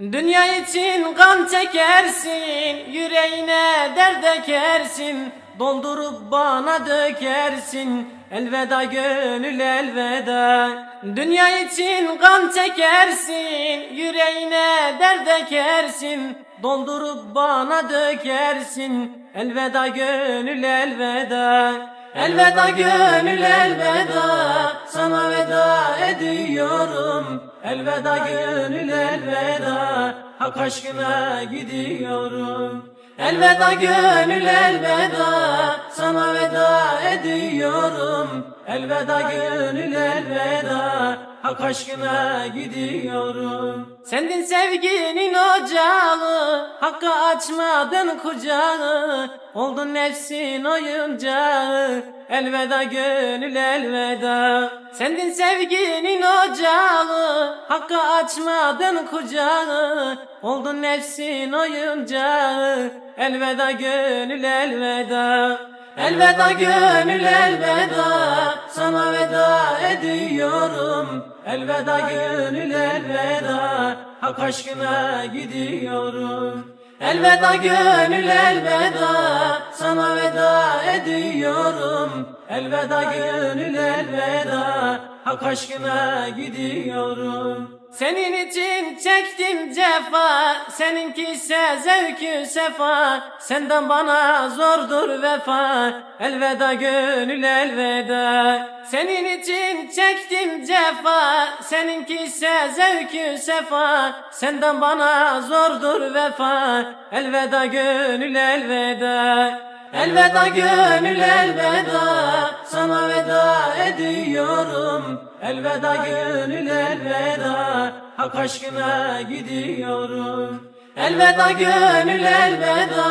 Dünya için kan çekersin, yüreğine dert ekersin, doldurup bana dökersin. Elveda gönül elveda. Dünya için kan çekersin, yüreğine dert ekersin, doldurup bana dökersin. Elveda gönül elveda. Elveda gönül elveda Sana veda ediyorum. Elveda gönül elveda Hak aşkına gidiyorum. Elveda gönül elveda Sana veda ediyorum. Elveda gönül elveda Hak aşkına gidiyorum. Sendin sevginin ocağı Hakkı açmadın kucağı. Oldun nefsin oyuncağı Elveda gönül elveda. Sendin sevginin ocağı Hakkı açmadın kucağı. Oldun nefsin oyuncağı Elveda gönül elveda. Elveda gönül elveda Sana veda ediyorum Elveda gönül elveda. Hak aşkına gidiyorum. Elveda gönül elveda. Sana veda ediyorum. Elveda gönül elveda Hak aşkına gidiyorum. Senin için çektim cefa. Seninki ise zevkü sefa. Senden bana zordur vefa. Elveda gönül elveda. Senin için çektim cefa. Seninki ise zevkü sefa. Senden bana zordur vefa. Elveda gönül elveda. Elveda gönül elveda Sana veda ediyorum. Elveda gönül elveda. Hak aşkına gidiyorum. Elveda gönül elveda.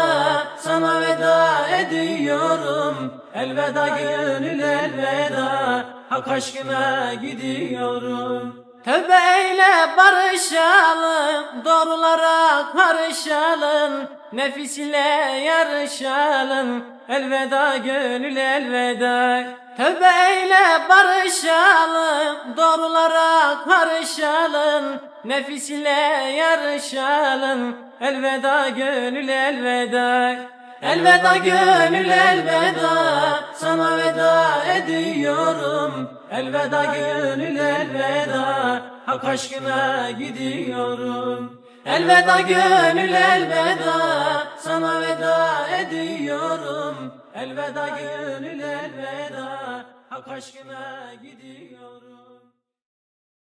Sana veda ediyorum. Elveda gönül elveda. Hak aşkına gidiyorum. Tövbe eyle barışalım. Doğrulara karışalım Nefis ile yarışalım Elveda gönül elveda. Tövbe eyle barışalım Doğrulara karışalım. Nefis ile yarışalım Elveda gönül elveda. Elveda gönül elveda Sana veda ediyorum. Elveda gönül elveda Hak aşkına gidiyorum Elveda gönül elveda. Sana veda ediyorum. Elveda gönül elveda. Hak aşkına gidiyorum